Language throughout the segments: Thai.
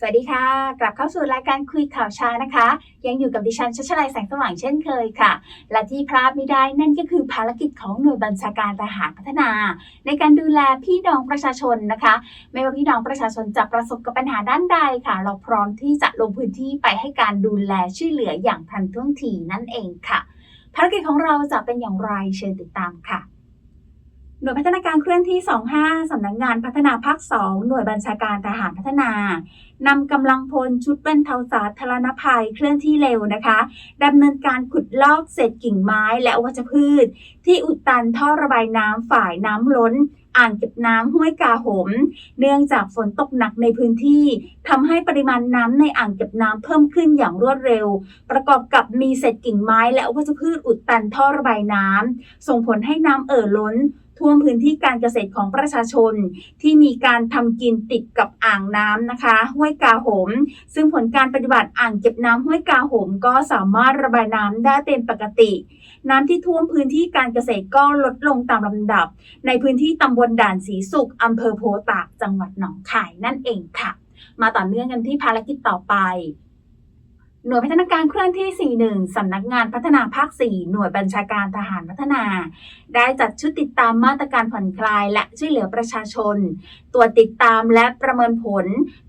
สวัสดีค่ะ กลับเข้าสู่รายการคุยข่าวเช้านะคะ ยังอยู่กับดิฉันชัชลัยแสงสว่างเช่นเคยค่ะ และที่พลาดไม่ได้นั่นก็คือภารกิจของหน่วยบัญชาการทหารพัฒนา ในการดูแลพี่น้องประชาชนนะคะ ไม่ว่าพี่น้องประชาชนจะประสบกับปัญหาด้านใดค่ะ เราพร้อมที่จะลงพื้นที่ไปให้การดูแลช่วยเหลืออย่างทันท่วงทีนั่นเองค่ะ ภารกิจของเราจะเป็นอย่างไรเชิญติดตามค่ะ หน่วยพัฒนาการเคลื่อนที่ 25 สำนักงานพัฒนาภาค 2 หน่วยบัญชาการทหารพัฒนานำกำลังพลชุดบรรเทาสาธารณภัยเคลื่อนที่เร็วนะคะดำเนินการขุดลอกเศษกิ่งไม้และวัชพืช ที่อุดตันท่อระบายน้ำฝ่ายน้ำล้น อ่างเก็บน้ำห้วยกาหม เนื่องจากฝนตกหนักในพื้นที่ทำให้ปริมาณน้ำในอ่างเก็บน้ำเพิ่มขึ้นอย่างรวดเร็ว ประกอบกับมีเศษกิ่งไม้และวัชพืชอุดตันท่อระบายน้ำส่งผลให้น้ำเอ่อล้น ท่วมพื้นที่การเกษตรของประชาชน ที่มีการทำกินติดกับอ่างน้ำนะคะ ห้วยกาหม ซึ่งผลการปฏิบัติอ่างเก็บน้ำห้วยกาหม ก็สามารถระบายน้ำได้เป็นปกติ น้ำที่ท่วมพื้นที่การเกษตรก็ลดลงตามลำดับ ในพื้นที่ตำบลด่านสีสุขอำเภอโพตากจังหวัดหนองคายนั่นเองค่ะ มาต่อเนื่องกันที่ภารกิจต่อไป หน่วยพัฒนาการเคลื่อนที่ 41 สำนักงานพัฒนาภาค 4 หน่วยบัญชาการทหารพัฒนา ได้จัดชุดติดตามมาตรการผ่อนคลาย และช่วยเหลือประชาชน ตรวจติดตามและประเมินผล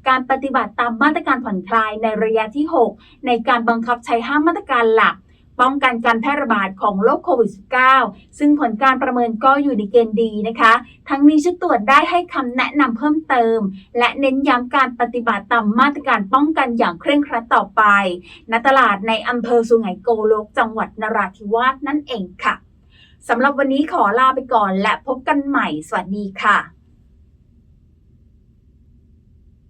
การปฏิบัติตามมาตรการผ่อนคลายในระยะที่ 6 ในการบังคับใช้ห้ามาตรการหลัก ป้องกันการแพร่ระบาดของโรคโควิด -19 ซึ่งผลการประเมินก็อยู่ในเกณฑ์ดีนะคะ ทั้งนี้ชุดตรวจได้ให้คำแนะนำเพิ่มเติม และเน้นย้ำการปฏิบัติตามมาตรการป้องกันอย่างเคร่งครัดต่อไปณตลาดในอำเภอสุไหงโกลก จังหวัดนราธิวาสนั่นเองค่ะสำหรับวันนี้ขอลาไปก่อนและพบกันใหม่ สวัสดีค่ะ